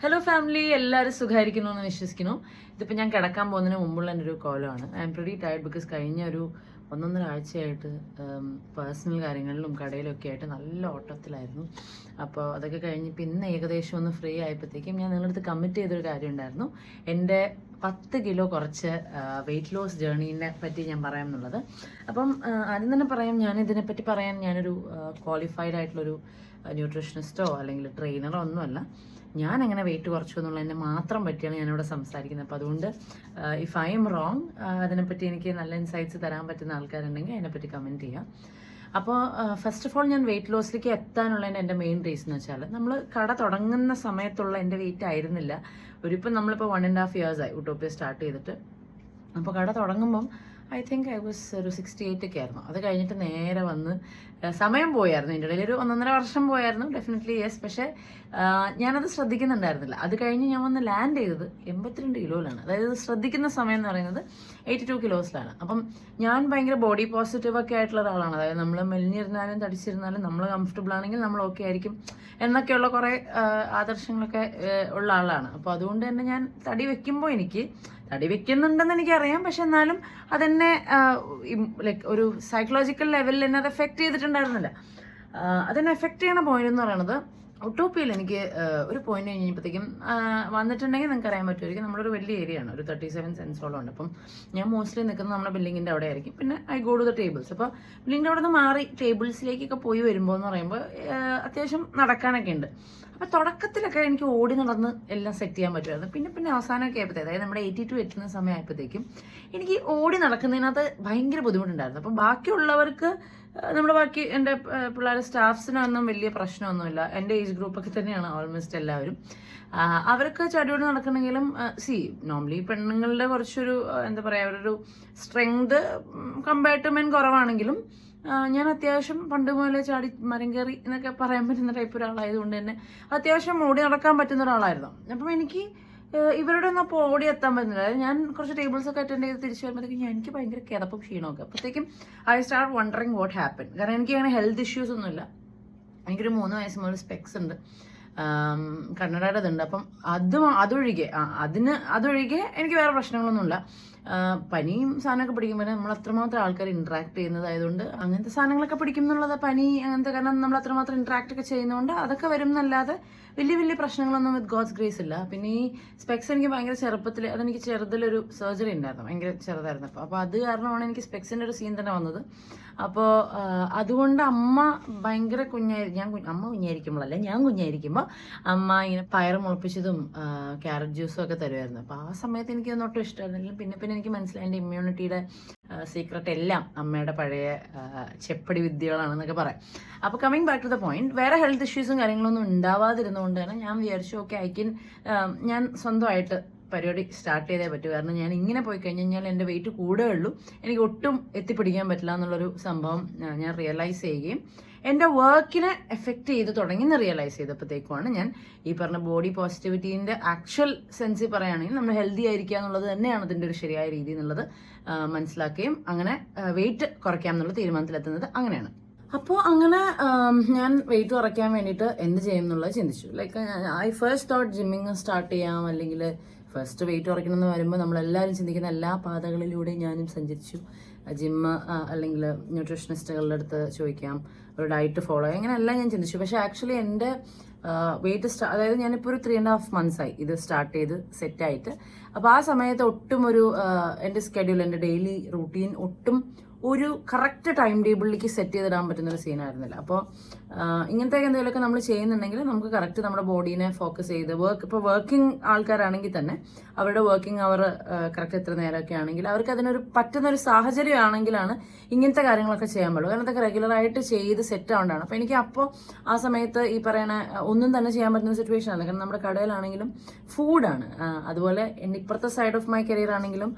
Hello family എല്ലാവരും സുഖമായിരിക്കുന്നു എന്ന് വിശ്വസിക്കുന്നു. ഇതിപ്പോൾ ഞാൻ കിടക്കാൻ പോകുന്നതിന് മുമ്പുള്ള എന്റെ ഒരു കോലമാണ് I am pretty tired because കഴിഞ്ഞ ഒരു ഒന്നൊന്നര ആഴ്ചയായിട്ട് പേഴ്സണൽ കാര്യങ്ങളിലും കടയിലൊക്കെ ആയിട്ട് നല്ല ഓട്ടത്തിലായിരുന്നു. അപ്പോൾ അതൊക്കെ കഴിഞ്ഞ് പിന്നെ ഏകദേശം ഒന്ന് ഫ്രീ ആയപ്പോഴത്തേക്കും ഞാൻ നിങ്ങളുടെ അടുത്ത് കമ്മിറ്റ് ചെയ്തൊരു കാര്യം ഉണ്ടായിരുന്നു. എന്റെ പത്ത് കിലോ കുറച്ച് വെയിറ്റ് ലോസ് ജേർണീനെ പറ്റി ഞാൻ പറയാം എന്നുള്ളത്. അപ്പം ആദ്യം തന്നെ പറയാം ഞാൻ ഇതിനെപ്പറ്റി പറയാൻ ഞാനൊരു ക്വാളിഫൈഡ് ആയിട്ടുള്ളൊരു ന്യൂട്രീഷനിസ്റ്റോ അല്ലെങ്കിൽ ട്രെയിനറോ ഒന്നുമല്ല. ഞാൻ എങ്ങനെ വെയിറ്റ് കുറച്ചു എന്നുള്ളതിനെ മാത്രം പറ്റിയാണ് ഞാനിവിടെ സംസാരിക്കുന്നത്. അപ്പോൾ അതുകൊണ്ട് ഇഫ് ഐ എം റോങ് അതിനെപ്പറ്റി എനിക്ക് നല്ല ഇൻസൈറ്റ്സ് തരാൻ പറ്റുന്ന ആൾക്കാരുണ്ടെങ്കിൽ അതിനെപ്പറ്റി കമന്റ് ചെയ്യാം. അപ്പോൾ ഫസ്റ്റ് ഓഫ് ഓൾ ഞാൻ വെയിറ്റ് ലോസിലേക്ക് എത്താനുള്ളതിന്റെ എന്റെ മെയിൻ റീസൺ എന്ന് വെച്ചാൽ നമ്മൾ കട തുടങ്ങുന്ന സമയത്തുള്ള എന്റെ വെയിറ്റ് ആയിരുന്നില്ല. ഒരിപ്പം നമ്മളിപ്പോൾ വൺ ആൻഡ് ഹാഫ് ഇയേഴ്സ് ആയി ഉട്ടോപ്യ സ്റ്റാർട്ട് ചെയ്തിട്ട്. അപ്പോൾ കട തുടങ്ങുമ്പം ഐ തിങ്ക് ഐ വാസ് ഒരു സിക്സ്റ്റി എയ്റ്റ് ഒക്കെ ആയിരുന്നു. അത് കഴിഞ്ഞിട്ട് നേരെ വന്ന് സമയം പോയായിരുന്നു. എന്റെ ഇടയിൽ ഒരു ഒന്നൊന്നര വർഷം പോയായിരുന്നു ഡെഫിനറ്റ്ലി യെസ് പക്ഷേ ഞാനത് ശ്രദ്ധിക്കുന്നുണ്ടായിരുന്നില്ല. അത് കഴിഞ്ഞ് ഞാൻ വന്ന് ലാൻഡ് ചെയ്തത് എൺപത്തിരണ്ട് കിലോയിലാണ്. അതായത് ശ്രദ്ധിക്കുന്ന സമയം എന്ന് പറയുന്നത് എയ്റ്റി ടു കിലോസിലാണ്. അപ്പം ഞാൻ ഭയങ്കര ബോഡി പോസിറ്റീവ് ഒക്കെ ആയിട്ടുള്ള ഒരാളാണ്. അതായത് നമ്മൾ മെലിഞ്ഞിരുന്നാലും തടിച്ചിരുന്നാലും നമ്മൾ കംഫർട്ടബിൾ ആണെങ്കിൽ നമ്മൾ ഓക്കെ ആയിരിക്കും എന്നൊക്കെയുള്ള കുറേ ആദർശങ്ങളൊക്കെ ഉള്ള ആളാണ്. അപ്പോൾ അതുകൊണ്ട് തന്നെ ഞാൻ തടി വെക്കുമ്പോൾ എനിക്ക് തടി വെക്കുന്നുണ്ടെന്ന് എനിക്കറിയാം. പക്ഷെ എന്നാലും അതെന്നെ ലൈക്ക് ഒരു സൈക്കോളജിക്കൽ ലെവലിൽ എന്നെ അത് എഫക്ട് ചെയ്തിട്ടുണ്ടായിരുന്നില്ല ആ, അതിനെ എഫക്റ്റ് ചെയ്യുന്ന പോയിന്റ് എന്ന് പറയുന്നത് ഒട്ടോപ്പിയിൽ എനിക്ക് ഒരു പോയിന്റ് കഴിഞ്ഞപ്പോഴത്തേക്കും വന്നിട്ടുണ്ടെങ്കിൽ നിങ്ങൾക്ക് അറിയാൻ പറ്റുമായിരിക്കും നമ്മളൊരു വലിയ ഏരിയ ആണ്. ഒരു തേർട്ടി സെവൻ സെൻസോളം ഉണ്ട്. അപ്പം ഞാൻ മോസ്റ്റ്ലി നിൽക്കുന്നത് നമ്മുടെ ബിൽഡിങ്ങിന്റെ അവിടെ ആയിരിക്കും. പിന്നെ I go to the tables അപ്പോൾ ബിൽഡിങ്ങിന്റെ അവിടെ നിന്ന് മാറി ടേബിൾസിലേക്കൊക്കെ പോയി വരുമ്പോൾ എന്ന് പറയുമ്പോൾ അത്യാവശ്യം നടക്കാനൊക്കെ ഉണ്ട്. അപ്പോൾ തുടക്കത്തിലൊക്കെ എനിക്ക് ഓടി നടന്ന് എല്ലാം സെറ്റ് ചെയ്യാൻ പറ്റുമായിരുന്നു. പിന്നെ പിന്നെ അവസാനമൊക്കെ ആയപ്പോഴത്തേ അതായത് നമ്മുടെ എയ്റ്റി ടു എത്തുന്ന സമയമായപ്പോഴത്തേക്കും എനിക്ക് ഓടി നടക്കുന്നതിനകത്ത് ഭയങ്കര ബുദ്ധിമുട്ടുണ്ടായിരുന്നു. അപ്പം ബാക്കിയുള്ളവർക്ക് നമ്മുടെ ബാക്കി എന്റെ പിള്ളേരെ സ്റ്റാഫ്സിനൊന്നും വലിയ പ്രശ്നമൊന്നുമില്ല. എന്റെ ഏജ് ഗ്രൂപ്പൊക്കെ തന്നെയാണ് ഓൾമോസ്റ്റ് എല്ലാവരും. അവർക്ക് ചടിയോട് നടക്കണമെങ്കിലും സി നോർമലി പെണ്ണുങ്ങളുടെ കുറച്ചൊരു എന്താ പറയുക അവരൊരു സ്ട്രെങ്ത് കമ്പയർഡ് ടു മെൻ കുറവാണെങ്കിലും ഞാൻ അത്യാവശ്യം പണ്ട് മുതലേ ചാടി മരം കയറി എന്നൊക്കെ പറയാൻ പറ്റുന്ന ടൈപ്പ് ഒരാളായതുകൊണ്ട് തന്നെ അത്യാവശ്യം ഓടി നടക്കാൻ പറ്റുന്ന ഒരാളായിരുന്നു. അപ്പം എനിക്ക് ഇവരുടെ ഒന്നും അപ്പോൾ ഓടി എത്താൻ പറ്റുന്നില്ല ഞാൻ കുറച്ച് ടേബിൾസ് ഒക്കെ അറ്റൻഡ് ചെയ്ത് തിരിച്ചു വരുമ്പോഴത്തേക്കും എനിക്ക് ഭയങ്കര കിതപ്പും ക്ഷീണമൊക്കെ അപ്പോഴത്തേക്കും I start wondering what happen കാരണം എനിക്ക് അങ്ങനെ ഹെൽത്ത് ഇഷ്യൂസ് ഒന്നുമില്ല. എനിക്കൊരു മൂന്ന് വയസ്സ് മുതൽ സ്പെക്സ് ഉണ്ട്. ഇതുണ്ട്. അപ്പം അത് അതൊഴികെ അതിന് അതൊഴികെ എനിക്ക് വേറെ പ്രശ്നങ്ങളൊന്നുമില്ല. പനിയും സാധനമൊക്കെ പിടിക്കുമ്പോൾ നമ്മൾ അത്രമാത്രം ആൾക്കാർ ഇൻട്രാക്ട് ചെയ്യുന്നതായതുകൊണ്ട് അങ്ങനത്തെ സാധനങ്ങളൊക്കെ പിടിക്കും എന്നുള്ളത് പനി അങ്ങനത്തെ കാരണം നമ്മൾ അത്രമാത്രം ഇൻട്രാക്ട് ഒക്കെ ചെയ്യുന്നതുകൊണ്ട് അതൊക്കെ വരും എന്നല്ലാതെ വലിയ വലിയ പ്രശ്നങ്ങളൊന്നും വിത്ത് ഗോഡ്സ് ഗ്രേസ് ഇല്ല. പിന്നെ ഈ സ്പെക്സ് എനിക്ക് ഭയങ്കര ചെറുപ്പത്തിൽ അതെനിക്ക് ചെറുതിലൊരു സർജറി ഉണ്ടായിരുന്നു. ഭയങ്കര ചെറുതായിരുന്നു. അപ്പോൾ അപ്പോൾ അത് കാരണമാണ് എനിക്ക് സ്പെക്സിന്റെ ഒരു സീൻ തന്നെ വന്നത്. അപ്പോൾ അതുകൊണ്ട് അമ്മ ഭയങ്കര കുഞ്ഞായി ഞാൻ അമ്മ കുഞ്ഞായിരിക്കുമ്പോഴല്ല ഞാൻ കുഞ്ഞായിരിക്കുമ്പോൾ അമ്മ ഇങ്ങനെ പയർ മുളപ്പിച്ചതും ക്യാരറ്റ് ജ്യൂസും ഒക്കെ തരുമായിരുന്നു. അപ്പോൾ ആ സമയത്ത് എനിക്ക് ഒട്ടും ഇഷ്ടമായിരുന്നില്ല. പിന്നെ പിന്നെ എനിക്ക് മനസ്സിലായി എന്റെ ഇമ്മ്യൂണിറ്റിയുടെ സീക്രട്ട് എല്ലാം അമ്മയുടെ പഴയ ചെപ്പടി വിദ്യകളാണെന്നൊക്കെ പറയാം. അപ്പോൾ coming back to the point വേറെ ഹെൽത്ത് ഇഷ്യൂസും കാര്യങ്ങളൊന്നും ഉണ്ടാവാതിരുന്നുകൊണ്ട് തന്നെ ഞാൻ വിചാരിച്ചു ഓക്കെ ഐ ഞാൻ സ്വന്തമായിട്ട് പരിപാടി സ്റ്റാർട്ട് ചെയ്തേ പറ്റൂ. കാരണം ഞാൻ ഇങ്ങനെ പോയി കഴിഞ്ഞു കഴിഞ്ഞാൽ എന്റെ വെയിറ്റ് കൂടേ ഉള്ളൂ. എനിക്ക് ഒട്ടും എത്തിപ്പിടിക്കാൻ പറ്റില്ല എന്നുള്ളൊരു സംഭവം ഞാൻ റിയലൈസ് ചെയ്യുകയും എന്റെ വർക്കിനെ എഫക്റ്റ് ചെയ്ത് തുടങ്ങി എന്ന് റിയലൈസ് ചെയ്തപ്പോഴത്തേക്കുമാണ് ഞാൻ ഈ പറഞ്ഞ ബോഡി പോസിറ്റിവിറ്റീന്റെ ആക്ച്വൽ സെൻസിൽ പറയുകയാണെങ്കിൽ നമ്മൾ ഹെൽത്തി ആയിരിക്കുക എന്നുള്ളത് തന്നെയാണ് അതിന്റെ ഒരു ശരിയായ രീതി എന്നുള്ളത് മനസ്സിലാക്കുകയും അങ്ങനെ വെയിറ്റ് കുറയ്ക്കാം എന്നുള്ള തീരുമാനത്തിലെത്തുന്നത് അങ്ങനെയാണ്. അപ്പോൾ അങ്ങനെ ഞാൻ വെയിറ്റ് കുറയ്ക്കാൻ വേണ്ടിയിട്ട് എന്ത് ചെയ്യും എന്നുള്ളത് ചിന്തിച്ചു. Like I first thought gymming start ചെയ്യാം അല്ലെങ്കിൽ ഫസ്റ്റ് വെയിറ്റ് കുറയ്ക്കണം എന്ന് വരുമ്പോൾ നമ്മളെല്ലാവരും ചിന്തിക്കുന്ന എല്ലാ പാതകളിലൂടെയും ഞാനും സഞ്ചരിച്ചു. ജിമ്മ് അല്ലെങ്കിൽ ന്യൂട്രീഷനിസ്റ്റുകളുടെ അടുത്ത് ചോദിക്കാം. ഒരു ഡയറ്റ് ഫോളോ ചെയ്യാം. ഇങ്ങനെയെല്ലാം ഞാൻ ചിന്തിച്ചു. പക്ഷേ ആക്ച്വലി എന്റെ വെയിറ്റ് സ്റ്റാ അതായത് ഞാനിപ്പോൾ ഒരു ത്രീ ആൻഡ് ഹാഫ് മന്ത്സ് ആയി. ഇത് സ്റ്റാർട്ട് ചെയ്ത് സെറ്റായിട്ട് അപ്പോൾ ആ സമയത്ത് ഒട്ടും ഒരു എന്റെ സ്കെഡ്യൂൾ എന്റെ ഡെയിലി റൂട്ടീൻ ഒട്ടും ഒരു കറക്റ്റ് ടൈം ടേബിളിലേക്ക് സെറ്റ് ചെയ്തിടാൻ പറ്റുന്ന ഒരു സീനായിരുന്നില്ല അപ്പോൾ ഇങ്ങനത്തെ എന്തെങ്കിലുമൊക്കെ നമ്മൾ ചെയ്യുന്നുണ്ടെങ്കിൽ നമുക്ക് കറക്റ്റ് നമ്മുടെ ബോഡീനെ ഫോക്കസ് ചെയ്ത് വർക്ക് ഇപ്പോൾ വർക്കിംഗ് ആൾക്കാരാണെങ്കിൽ തന്നെ അവരുടെ വർക്കിംഗ് അവർ കറക്റ്റ് എത്ര നേരമൊക്കെ ആണെങ്കിൽ അവർക്ക് അതിനൊരു പറ്റുന്ന ഒരു സാഹചര്യം ആണെങ്കിലാണ് ഇങ്ങനത്തെ കാര്യങ്ങളൊക്കെ ചെയ്യാൻ പാടുള്ളൂ. കാരണം അതൊക്കെ റെഗുലറായിട്ട് ചെയ്ത് സെറ്റ് ആവേണ്ടതാണ് അപ്പോൾ എനിക്ക് അപ്പോൾ ആ സമയത്ത് ഈ പറയുന്ന ഒന്നും തന്നെ ചെയ്യാൻ പറ്റുന്ന സിറ്റുവേഷൻ ആണ് കാരണം നമ്മുടെ കടയിലാണെങ്കിലും ഫുഡാണ് അതുപോലെ എന്റെ ഇപ്പുറത്തെ സൈഡ് ഓഫ് മൈ കരിയർ ആണെങ്കിലും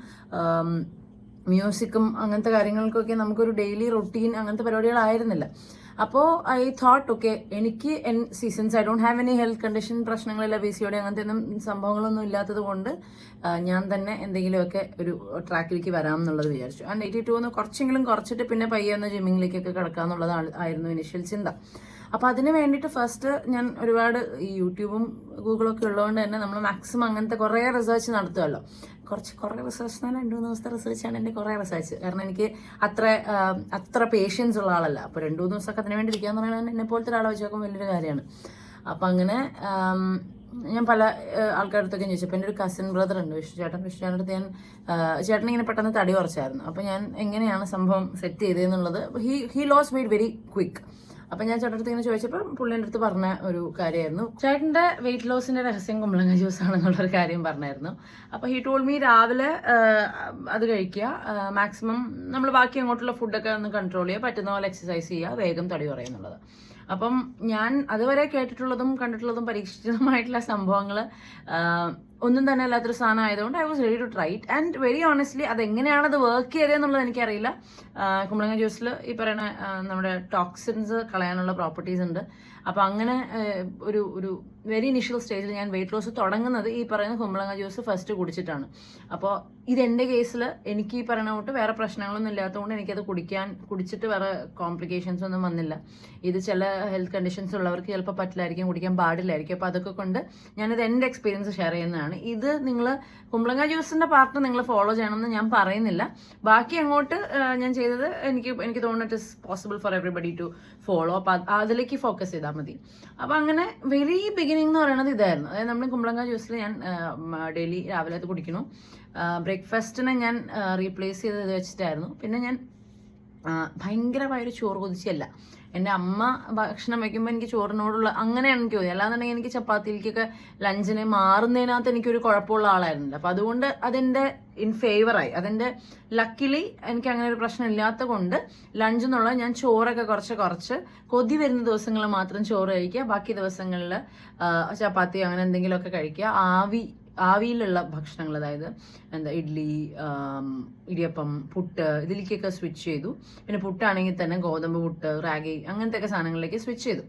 മ്യൂസിക്കും അങ്ങനത്തെ കാര്യങ്ങൾക്കൊക്കെ നമുക്കൊരു ഡെയിലി റൊട്ടീൻ അങ്ങനത്തെ പരിപാടികളായിരുന്നില്ല. അപ്പോൾ ഐ തോട്ട് ഓക്കെ എനിക്ക് in seasons I don't have any health condition പ്രശ്നങ്ങളില്ല B സിയോടെ അങ്ങനത്തെ ഒന്നും സംഭവങ്ങളൊന്നും ഇല്ലാത്തത് കൊണ്ട് ഞാൻ തന്നെ എന്തെങ്കിലുമൊക്കെ ഒരു ട്രാക്കിലേക്ക് വരാം എന്നുള്ളത് വിചാരിച്ചു. ആൻഡ് എയ്റ്റി ടു ഒന്ന് കുറച്ചെങ്കിലും കുറച്ചിട്ട് പിന്നെ പയ്യെ ഒന്ന് ജിമ്മിങ്ങിലേക്കൊക്കെ കിടക്കുക എന്നുള്ളത് ആയിരുന്നു ഇനിഷ്യൽ ചിന്ത. അപ്പോൾ അതിന് വേണ്ടിയിട്ട് ഫസ്റ്റ് ഞാൻ ഒരുപാട് ഈ യൂട്യൂബും ഗൂഗിളൊക്കെ ഉള്ളതുകൊണ്ട് തന്നെ നമ്മൾ മാക്സിമം അങ്ങനത്തെ കുറേ റിസർച്ച് നടത്തുമല്ലോ കുറച്ച് കുറേ റിസർച്ച് തന്നെ രണ്ട് മൂന്ന് ദിവസത്തെ റിസർച്ചാണ് എന്റെ കുറേ റിസർച്ച് കാരണം എനിക്ക് അത്ര അത്ര പേഷ്യൻസ് ഉള്ള ആളല്ല. അപ്പോൾ രണ്ട് മൂന്ന് ദിവസമൊക്കെ അതിന് വേണ്ടി ഇരിക്കുക എന്ന് പറയുന്നത് എന്നെ പോലത്തെ ഒരാളെ വെച്ച് നോക്കുമ്പോൾ വലിയൊരു കാര്യമാണ്. അപ്പം അങ്ങനെ ഞാൻ പല ആൾക്കാരുടെ അടുത്തൊക്കെ ചോദിച്ചു. അപ്പോൾ എന്റെ ഒരു കസിൻ ബ്രദർ ഉണ്ട് വിഷ്ണു ചേട്ടൻ. വിഷ്ണു ചേട്ടന്റെ അടുത്ത് ഞാൻ ചേട്ടൻ ഇങ്ങനെ പെട്ടെന്ന് തടി കുറച്ചായിരുന്നു. അപ്പോൾ ഞാൻ എങ്ങനെയാണ് സംഭവം set ചെയ്തതെന്നുള്ളത് he he loss weight very quick അപ്പം ഞാൻ ചേട്ടടുത്ത് ഇങ്ങനെ ചോദിച്ചപ്പോൾ പുള്ളിന്റെ അടുത്ത് പറഞ്ഞ ഒരു കാര്യമായിരുന്നു. ചേട്ടന്റെ വെയിറ്റ് ലോസിന്റെ രഹസ്യം കുമ്പളങ്ങ ജ്യൂസ് ആണെന്നുള്ളൊരു കാര്യം പറഞ്ഞായിരുന്നു. അപ്പോൾ ഹീ ടോൾ മീ രാവിലെ അത് കഴിക്കുക. മാക്സിമം നമ്മൾ ബാക്കി അങ്ങോട്ടുള്ള ഫുഡൊക്കെ ഒന്ന് കൺട്രോൾ ചെയ്യുക. പറ്റുന്ന പോലെ എക്സസൈസ് ചെയ്യുക. വേഗം തടി കുറയുന്നുള്ളത്. അപ്പം ഞാൻ അതുവരെ കേട്ടിട്ടുള്ളതും കണ്ടിട്ടുള്ളതും പരീക്ഷിച്ചതുമായിട്ടുള്ള സംഭവങ്ങൾ ഒന്നും തന്നെ അല്ലാത്തൊരു സാധനം ആയതുകൊണ്ട് I was ready to try it and very honestly അത് എങ്ങനെയാണ് അത് വർക്ക് ചെയ്തതെന്നുള്ളത് എനിക്കറിയില്ല. കുമ്പളങ്ങ ജ്യൂസിൽ ഈ പറയുന്ന നമ്മുടെ ടോക്സിൻസ് കളയാനുള്ള പ്രോപ്പർട്ടീസ് ഉണ്ട്. അപ്പോൾ അങ്ങനെ ഒരു ഒരു വെരി ഇനിഷ്യൽ സ്റ്റേജിൽ ഞാൻ വെയിറ്റ് ലോസ് തുടങ്ങുന്നത് ഈ പറയുന്ന കുമ്പളങ്ങ ജ്യൂസ് ഫസ്റ്റ് കുടിച്ചിട്ടാണ്. അപ്പോൾ ഇതെന്റെ കേസിൽ എനിക്ക് ഈ പറയുന്ന കൊണ്ട് വേറെ പ്രശ്നങ്ങളൊന്നും ഇല്ലാത്തതുകൊണ്ട് എനിക്കത് കുടിക്കാൻ കുടിച്ചിട്ട് വേറെ കോംപ്ലിക്കേഷൻസ് ഒന്നും വന്നില്ല. ഇത് ചില ഹെൽത്ത് കണ്ടീഷൻസ് ഉള്ളവർക്ക് ചിലപ്പോൾ പറ്റില്ലായിരിക്കും കുടിക്കാൻ പാടില്ലായിരിക്കും. അപ്പോൾ അതൊക്കെ കൊണ്ട് ഞാനിത് എന്റെ എക്സ്പീരിയൻസ് ഷെയർ ചെയ്യുന്നതാണ്. ഇത് നിങ്ങൾ കുമ്പളങ്ങ ജ്യൂസിന്റെ പാർട്ട് നിങ്ങൾ ഫോളോ ചെയ്യണമെന്ന് ഞാൻ പറയുന്നില്ല. ബാക്കി അങ്ങോട്ട് ഞാൻ ചെയ്തത് എനിക്ക് എനിക്ക് തോന്നുന്നു it is possible for everybody to follow അപ്പം അതിലേക്ക് ഫോക്കസ് ചെയ്താൽ മതി. അപ്പോൾ അങ്ങനെ വെരി ബിഗിനിങ് എന്ന് പറയുന്നത് ഇതായിരുന്നു. അതായത് നമ്മൾ കുമ്പളങ്ങ ജ്യൂസിൽ ഞാൻ ഡെയിലി രാവിലെ അത് കുടിക്കണം ബ്രേക്ക്ഫാസ്റ്റിനെ ഞാൻ റീപ്ലേസ് ചെയ്തത് വെച്ചിട്ടായിരുന്നു. പിന്നെ ഞാൻ ഭയങ്കരമായൊരു ചോറ് കൊതിച്ചല്ല. എന്റെ അമ്മ ഭക്ഷണം വയ്ക്കുമ്പോൾ എനിക്ക് ചോറിനോടുള്ള അങ്ങനെയാണ് എനിക്ക് തോന്നിയത്. അല്ലാന്നുണ്ടെങ്കിൽ എനിക്ക് ചപ്പാത്തിയിലേക്കൊക്കെ ലഞ്ചിന് മാറുന്നതിനകത്ത് എനിക്കൊരു കുഴപ്പമുള്ള ആളായിരുന്നില്ല. അപ്പം അതുകൊണ്ട് അതെന്റെ ഇൻ ഫേവറായി അതെന്റെ ലക്കിലി എനിക്ക് അങ്ങനെ ഒരു പ്രശ്നം ഇല്ലാത്ത കൊണ്ട് ലഞ്ച് എന്നുള്ളത് ഞാൻ ചോറൊക്കെ കുറച്ച് കുറച്ച് കൊതി വരുന്ന ദിവസങ്ങളിൽ മാത്രം ചോറ് കഴിക്കുക. ബാക്കി ദിവസങ്ങളിൽ ചപ്പാത്തി അങ്ങനെ എന്തെങ്കിലുമൊക്കെ കഴിക്കുക. ആവി ആവിയിലുള്ള ഭക്ഷണങ്ങൾ അതായത് എന്താ ഇഡ്ഡലി ഇടിയപ്പം പുട്ട് ഇതിലേക്കൊക്കെ സ്വിച്ച് ചെയ്തു. പിന്നെ പുട്ടാണെങ്കിൽ തന്നെ ഗോതമ്പ് പുട്ട് റാഗി അങ്ങനത്തെ സാധനങ്ങളിലേക്ക് സ്വിച്ച് ചെയ്തു.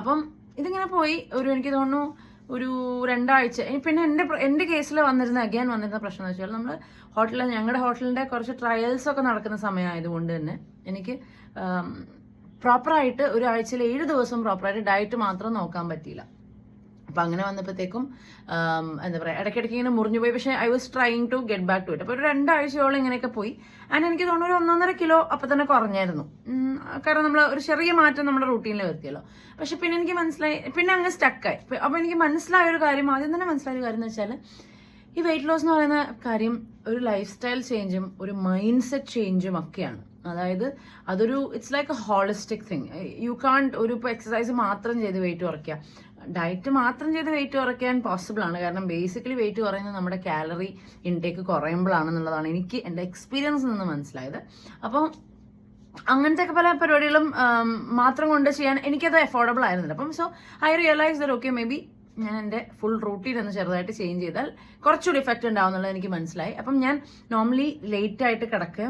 അപ്പം ഇതിങ്ങനെ പോയി ഒരു എനിക്ക് തോന്നുന്നു ഒരു രണ്ടാഴ്ച. പിന്നെ എന്റെ എന്റെ കേസിൽ വന്നിരുന്ന അഗൈൻ വന്നിരുന്ന പ്രശ്നം എന്ന് വെച്ചാൽ നമ്മൾ ഹോട്ടലിൽ ഞങ്ങളുടെ ഹോട്ടലിന്റെ കുറച്ച് ട്രയൽസ് ഒക്കെ നടക്കുന്ന സമയമായതുകൊണ്ട് തന്നെ എനിക്ക് പ്രോപ്പറായിട്ട് ഒരു ആഴ്ചയിൽ ഏഴ് ദിവസം പ്രോപ്പറായിട്ട് ഡയറ്റ് മാത്രം നോക്കാൻ പറ്റിയില്ല. അപ്പം അങ്ങനെ വന്നപ്പോഴത്തേക്കും എന്താ പറയുക ഇടയ്ക്കിടയ്ക്ക് ഇങ്ങനെ മുറിഞ്ഞു പോയി. പക്ഷേ I was trying to get back to it അപ്പോൾ ഒരു രണ്ടാഴ്ചയോളം ഇങ്ങനെയൊക്കെ പോയി. ആൻഡ് എനിക്ക് തോന്നുന്നു ഒരു ഒന്നൊന്നര കിലോ അപ്പം തന്നെ കുറഞ്ഞായിരുന്നു. കാരണം നമ്മൾ ഒരു ചെറിയ മാറ്റം നമ്മുടെ റൂട്ടീനിൽ വരുത്തിയല്ലോ. പക്ഷെ പിന്നെ എനിക്ക് മനസ്സിലായി പിന്നെ അങ്ങ് സ്റ്റക്കായി അപ്പോൾ എനിക്ക് മനസ്സിലായ ഒരു കാര്യം ആദ്യം തന്നെ മനസ്സിലായ ഒരു കാര്യം എന്ന് വെച്ചാൽ ഈ വെയിറ്റ് ലോസ് എന്ന് പറയുന്ന കാര്യം ഒരു ലൈഫ് സ്റ്റൈൽ ചേഞ്ചും ഒരു മൈൻഡ് സെറ്റ് ചേഞ്ചും ഒക്കെയാണ്. അതായത് അതൊരു it's like a holistic thing you can't ഒരു ഇപ്പോൾ എക്സസൈസ് മാത്രം ചെയ്ത് വെയിറ്റ് കുറയ്ക്കുക. ഡയറ്റ് മാത്രം ചെയ്ത് വെയിറ്റ് കുറയ്ക്കാൻ പോസിബിൾ ആണ്. കാരണം ബേസിക്കലി വെയിറ്റ് കുറയുന്നത് നമ്മുടെ കാലറി ഇൻടേക്ക് കുറയുമ്പോഴാണെന്നുള്ളതാണ് എനിക്ക് എന്റെ എക്സ്പീരിയൻസ് നിന്ന് മനസ്സിലായത്. അപ്പോൾ അങ്ങനത്തെ പല പരിപാടികളും മാത്രം കൊണ്ട് ചെയ്യാൻ എനിക്കത് അഫോർഡബിൾ ആയിരുന്നില്ല. അപ്പം so I realise there okay maybe ഞാൻ എന്റെ ഫുൾ റൂട്ടീൻ ഒന്ന് ചെറുതായിട്ട് ചേഞ്ച് ചെയ്താൽ കുറച്ചുകൂടി ഇഫക്റ്റ് ഉണ്ടാവും എന്നുള്ളത് എനിക്ക് മനസ്സിലായി. അപ്പം ഞാൻ നോർമലി ലേറ്റ് ആയിട്ട് കിടക്കുക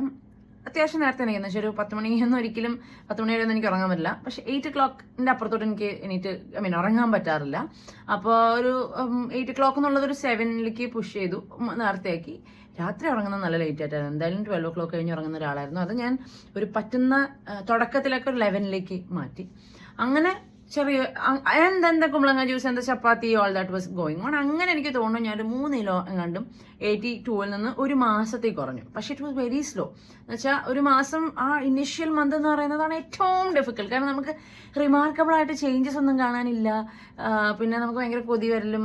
അത്യാവശ്യം നേരത്തെ എനിക്ക് പക്ഷേ ഒരു പത്ത് മണിയൊന്നും ഒരിക്കലും പത്ത് മണി വരെയൊന്നും എനിക്ക് ഉറങ്ങാൻ പറ്റില്ല. പക്ഷേ എയ്റ്റ് ക്ലോക്കിന്റെ അപ്പുറത്തോട്ട് എനിക്ക് എനിക്ക് ഐ മീൻ ഉറങ്ങാൻ പറ്റാറില്ല. അപ്പോൾ ഒരു എയ്റ്റ് ക്ലോക്ക് എന്നുള്ളത് ഒരു സെവനിലേക്ക് പുഷ് ചെയ്തു നേരത്തെയാക്കി. രാത്രി ഉറങ്ങുന്നത് നല്ല ലേറ്റ് ആയിട്ടായിരുന്നു. എന്തായാലും ട്വൽവ് ഒ ക്ലോക്ക് കഴിഞ്ഞ് ഉറങ്ങുന്ന ഒരാളായിരുന്നു. അത് ഞാൻ ഒരു പറ്റുന്ന തുടക്കത്തിലൊക്കെ ഒരു ലെവനിലേക്ക് മാറ്റി. അങ്ങനെ ചെറിയ എന്തെന്ത കുമ്പളങ്ങ ജ്യൂസ് എന്താ chapati all that was going on അങ്ങനെ എനിക്ക് തോന്നുന്നു ഞാൻ ഒരു മൂന്ന് കിലോ എങ്ങാണ്ടും എയ്റ്റി ടൂവിൽ നിന്ന് ഒരു മാസത്തേക്ക് കുറഞ്ഞു. പക്ഷേ ഇറ്റ് വാസ് വെരി സ്ലോ എന്ന് വെച്ചാൽ ഒരു മാസം ആ ഇനിഷ്യൽ മന്ത് എന്ന് പറയുന്നതാണ് ഏറ്റവും ഡിഫിക്കൽട്ട് കാരണം നമുക്ക് റിമാർക്കബിൾ ആയിട്ട് ചേഞ്ചസ് ഒന്നും കാണാനില്ല. പിന്നെ നമുക്ക് ഭയങ്കര കൊതി വരലും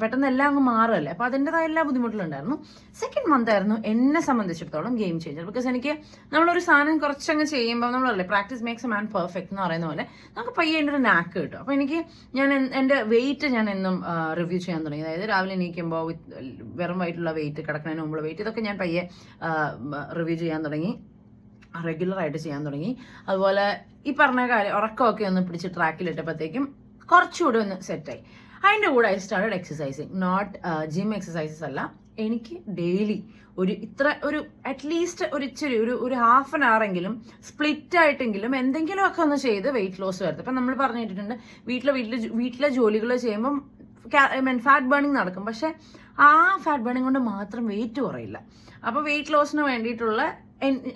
പെട്ടെന്ന് എല്ലാം അങ്ങ് മാറുമല്ലേ അപ്പോൾ അതിന്റെതായ എല്ലാ ബുദ്ധിമുട്ടുകളുണ്ടായിരുന്നു സെക്കൻഡ് മന്ത് ആയിരുന്നു എന്നെ സംബന്ധിച്ചിടത്തോളം ഗെയിം ചേഞ്ചർ ബിക്കോസ് എനിക്ക് നമ്മളൊരു സാധനം കുറച്ചങ്ങ് ചെയ്യുമ്പോൾ നമ്മളല്ലേ practice makes a man perfect എന്ന് പറയുന്ന പോലെ നമുക്ക് പയ്യെ എന്റെ ഒരു നാക്ക് കിട്ടും. അപ്പോൾ എനിക്ക് ഞാൻ എൻ- എന്റെ വെയിറ്റ് ഞാൻ എന്നും റിവ്യൂ ചെയ്യാൻ തുടങ്ങി. അതായത് രാവിലെ എണീക്കുമ്പോൾ വെറും വയറ്റുള്ള വെയിറ്റ് കിടക്കുന്നതിന് മുമ്പുള്ള വെയിറ്റ് ഇതൊക്കെ ഞാൻ പയ്യെ റിവ്യൂ ചെയ്യാൻ തുടങ്ങി. റെഗുലർ ആയിട്ട് ചെയ്യാൻ തുടങ്ങി. അതുപോലെ ഈ പറഞ്ഞ കാര്യം ഉറക്കമൊക്കെ ഒന്ന് പിടിച്ച് ട്രാക്കിലിട്ടപ്പോഴത്തേക്കും കുറച്ചുകൂടി ഒന്ന് സെറ്റായി അതിന്റെ കൂടെ I started exercising not gym exercises അല്ല. എനിക്ക് ഡെയിലി ഒരു ഇത്ര ഒരു അറ്റ്ലീസ്റ്റ് ഒരു ഇച്ചിരി ഒരു ഒരു ഹാഫ് ആൻ അവർ എങ്കിലും സ്പ്ലിറ്റ് ആയിട്ടെങ്കിലും എന്തെങ്കിലുമൊക്കെ ഒന്ന് ചെയ്ത് വെയിറ്റ് ലോസ് വരുത്തും. ഇപ്പം നമ്മൾ പറഞ്ഞു കേട്ടിട്ടുണ്ട് വീട്ടിലെ വീട്ടിലെ വീട്ടിലെ ജോലികൾ ചെയ്യുമ്പം മീൻ ഫാറ്റ് ബേണിംഗ് നടക്കും. പക്ഷേ ആ ഫാറ്റ് ബേണിംഗ് കൊണ്ട് മാത്രം വെയിറ്റ് കുറയില്ല. അപ്പോൾ വെയിറ്റ് ലോസിന് വേണ്ടിയിട്ടുള്ള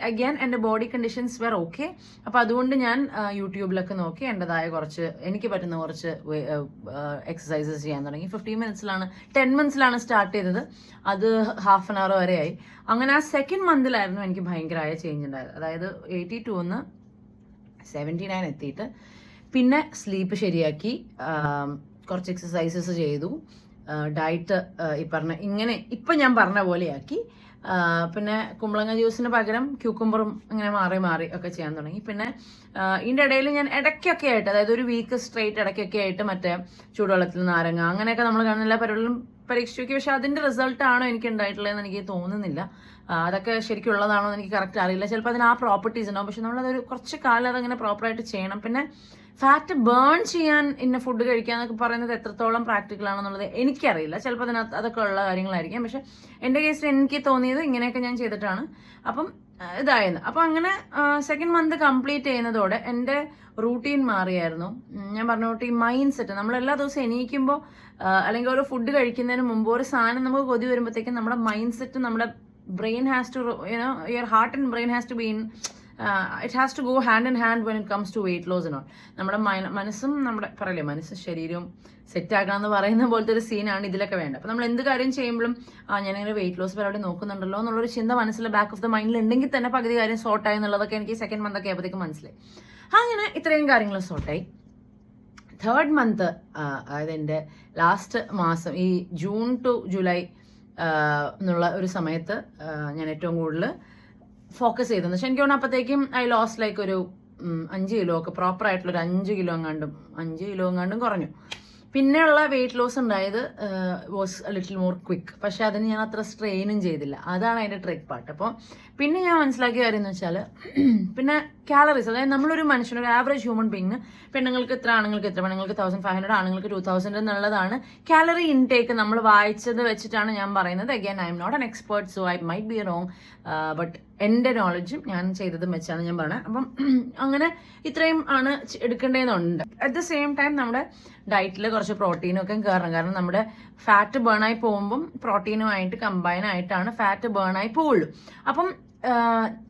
അഗൈൻ എന്റെ ബോഡി കണ്ടീഷൻസ് വെർ ഓക്കെ അപ്പോൾ അതുകൊണ്ട് ഞാൻ യൂട്യൂബിലൊക്കെ നോക്കി എന്റെതായ കുറച്ച് എനിക്ക് പറ്റുന്ന കുറച്ച് എക്സസൈസസ് ചെയ്യാൻ തുടങ്ങി. ഫിഫ്റ്റീൻ മിനിറ്റ്സിലാണ് ടെൻ മിനിറ്റ്സിലാണ് സ്റ്റാർട്ട് ചെയ്തത്. അത് ഹാഫ് ആൻ അവർ വരെയായി. അങ്ങനെ ആ സെക്കൻഡ് മന്തിലായിരുന്നു എനിക്ക് ഭയങ്കരമായ ചേഞ്ച് ഉണ്ടായത്. അതായത് എയ്റ്റി ടു ഒന്ന് സെവന്റി നയൻ എത്തിയിട്ട് പിന്നെ സ്ലീപ്പ് ശരിയാക്കി കുറച്ച് എക്സസൈസസ് ചെയ്തു. ഡയറ്റ് ഈ പറഞ്ഞ ഇങ്ങനെ ഇപ്പം ഞാൻ പറഞ്ഞ പോലെയാക്കി. പിന്നെ കുമ്പളങ്ങ ജ്യൂസിന് പകരം ക്യൂക്കുംബറും ഇങ്ങനെ മാറി മാറി ഒക്കെ ചെയ്യാൻ തുടങ്ങി. പിന്നെ ഇതിന്റെ ഇടയിൽ ഞാൻ ഇടയ്ക്കൊക്കെ ആയിട്ട് അതായത് ഒരു വീക്ക് സ്ട്രെയിറ്റ് ഇടയ്ക്കൊക്കെ ആയിട്ട് മറ്റേ ചൂടുവെള്ളത്തിൽ നാരങ്ങ അങ്ങനെയൊക്കെ നമ്മൾ കാണുന്ന എല്ലാ പരിപാടികളും പരീക്ഷിച്ചു നോക്കി പക്ഷെ അതിന്റെ റിസൾട്ടാണോ എനിക്ക് ഉണ്ടായിട്ടുള്ളതെന്ന് എനിക്ക് തോന്നുന്നില്ല. അതൊക്കെ ശരിക്കും ഉള്ളതാണോ എന്ന് എനിക്ക് കറക്റ്റ് അറിയില്ല. ചിലപ്പോൾ അതിന് ആ പ്രോപ്പർട്ടീസ് ഉണ്ടാവും. പക്ഷെ നമ്മളതൊരു കുറച്ച് കാലം അതങ്ങനെ പ്രോപ്പറായിട്ട് ചെയ്യണം. പിന്നെ ഫാറ്റ് ബേൺ ചെയ്യാൻ ഇന്ന ഫുഡ് കഴിക്കുക എന്നൊക്കെ പറയുന്നത് എത്രത്തോളം പ്രാക്ടിക്കൽ ആണെന്നുള്ളത് എനിക്കറിയില്ല. ചിലപ്പോൾ അതിനകത്ത് അതൊക്കെ ഉള്ള കാര്യങ്ങളായിരിക്കും. പക്ഷെ എന്റെ കേസിൽ എനിക്ക് തോന്നിയത് ഇങ്ങനെയൊക്കെ ഞാൻ ചെയ്തിട്ടാണ്. അപ്പം ഇതായിരുന്നു. അപ്പം അങ്ങനെ സെക്കൻഡ് മന്ത് കംപ്ലീറ്റ് ചെയ്യുന്നതോടെ എന്റെ റൂട്ടീൻ മാറിയായിരുന്നു. ഞാൻ പറഞ്ഞോട്ട് ഈ മൈൻഡ് സെറ്റ് നമ്മൾ എല്ലാ ദിവസവും എണീക്കുമ്പോൾ അല്ലെങ്കിൽ ഒരു ഫുഡ് കഴിക്കുന്നതിന് മുമ്പ് ഒരു സാധനം നമുക്ക് കൊതി വരുമ്പോഴത്തേക്കും നമ്മുടെ മൈൻഡ് സെറ്റ് നമ്മുടെ brain has to you know your heart and brain has to be in it has to go hand in hand when it comes to weight loss എന്നോ നമ്മുടെ മനസ്സും നമ്മുടെ പറയല്ലേ മനസ്സും ശരീരവും സെറ്റ് ആക്കണം എന്ന് പറയുന്ന പോലത്തെ ഒരു സീനാണ് ഇതിലൊക്കെ വേണ്ടത്. അപ്പോൾ നമ്മൾ എന്ത് കാര്യം ചെയ്യുമ്പോഴും ആ ഞാനിങ്ങനെ വെയിറ്റ് ലോസ് പരിപാടി നോക്കുന്നുണ്ടല്ലോ എന്നുള്ളൊരു ചിന്ത മനസ്സിൽ ബാക്ക് ഓഫ് ദ മൈൻഡിൽ ഉണ്ടെങ്കിൽ തന്നെ പകുതി കാര്യം സോർട്ടായി എന്നുള്ളതൊക്കെ എനിക്ക് സെക്കൻഡ് മന്ത് ഒക്കെ ആയപ്പോഴത്തേക്ക് മനസ്സിലായി. അങ്ങനെ ഇത്രയും കാര്യങ്ങൾ സോർട്ടായി തേർഡ് മന്ത് അതായത് എന്റെ ലാസ്റ്റ് മാസം ഈ ജൂൺ ടു ജൂലൈ എന്നുള്ള ഒരു സമയത്ത് ഞാൻ ഏറ്റവും കൂടുതൽ ഫോക്കസ് ചെയ്തത് പക്ഷെ എനിക്ക് തോന്നുന്നു അപ്പോഴത്തേക്കും ഐ ലോസ് ലൈക്ക് ഒരു അഞ്ച് കിലോ ഒക്കെ പ്രോപ്പർ ആയിട്ടുള്ള ഒരു അഞ്ച് കിലോ എങ്ങാണ്ടും അഞ്ച് കിലോ എങ്ങാണ്ടും കുറഞ്ഞു. പിന്നെയുള്ള വെയിറ്റ് ലോസ് ഉണ്ടായത് വാസ് ലിറ്റിൽ മോർ ക്വിക്ക് പക്ഷെ അതിന് ഞാൻ അത്ര സ്ട്രെയിനും ചെയ്തില്ല. അതാണ് അതിന്റെ ട്രിക്ക് പാർട്ട് അപ്പോൾ പിന്നെ ഞാൻ മനസ്സിലാക്കിയ കാര്യം എന്ന് വെച്ചാൽ പിന്നെ കാലറീസ് അതായത് നമ്മളൊരു മനുഷ്യൻ ഒരു ആവറേജ് ഹ്യൂമൻ ബീങ് പെണ്ണുങ്ങൾക്ക് ഇത്ര ആണുങ്ങൾക്ക് ഇത്ര പെണ്ണുങ്ങൾക്ക് തൗസൻഡ് ഫൈവ് ഹൺഡ്രഡ് ആണുങ്ങൾക്ക് ടു തൗസൻഡ് എന്നുള്ളതാണ് കാലറി ഇൻടേക്ക് നമ്മൾ വായിച്ചത് വെച്ചിട്ടാണ് ഞാൻ പറയുന്നത്. Again I am not an expert so I might be wrong but എന്റെ നോളജും ഞാൻ ചെയ്തതും വെച്ചാണ് ഞാൻ പറഞ്ഞത്. അപ്പം അങ്ങനെ ഇത്രയും ആണ് എടുക്കേണ്ടതെന്നുണ്ട്. അറ്റ് ദ സെയിം ടൈം നമ്മുടെ ഡയറ്റിൽ കുറച്ച് പ്രോട്ടീനും ഒക്കെ കയറണം കാരണം നമ്മുടെ ഫാറ്റ് ബേൺ ആയി പോകുമ്പം പ്രോട്ടീനുമായിട്ട് കമ്പൈൻ ആയിട്ടാണ് ഫാറ്റ് ബേൺ ആയി പോവുള്ളൂ. അപ്പം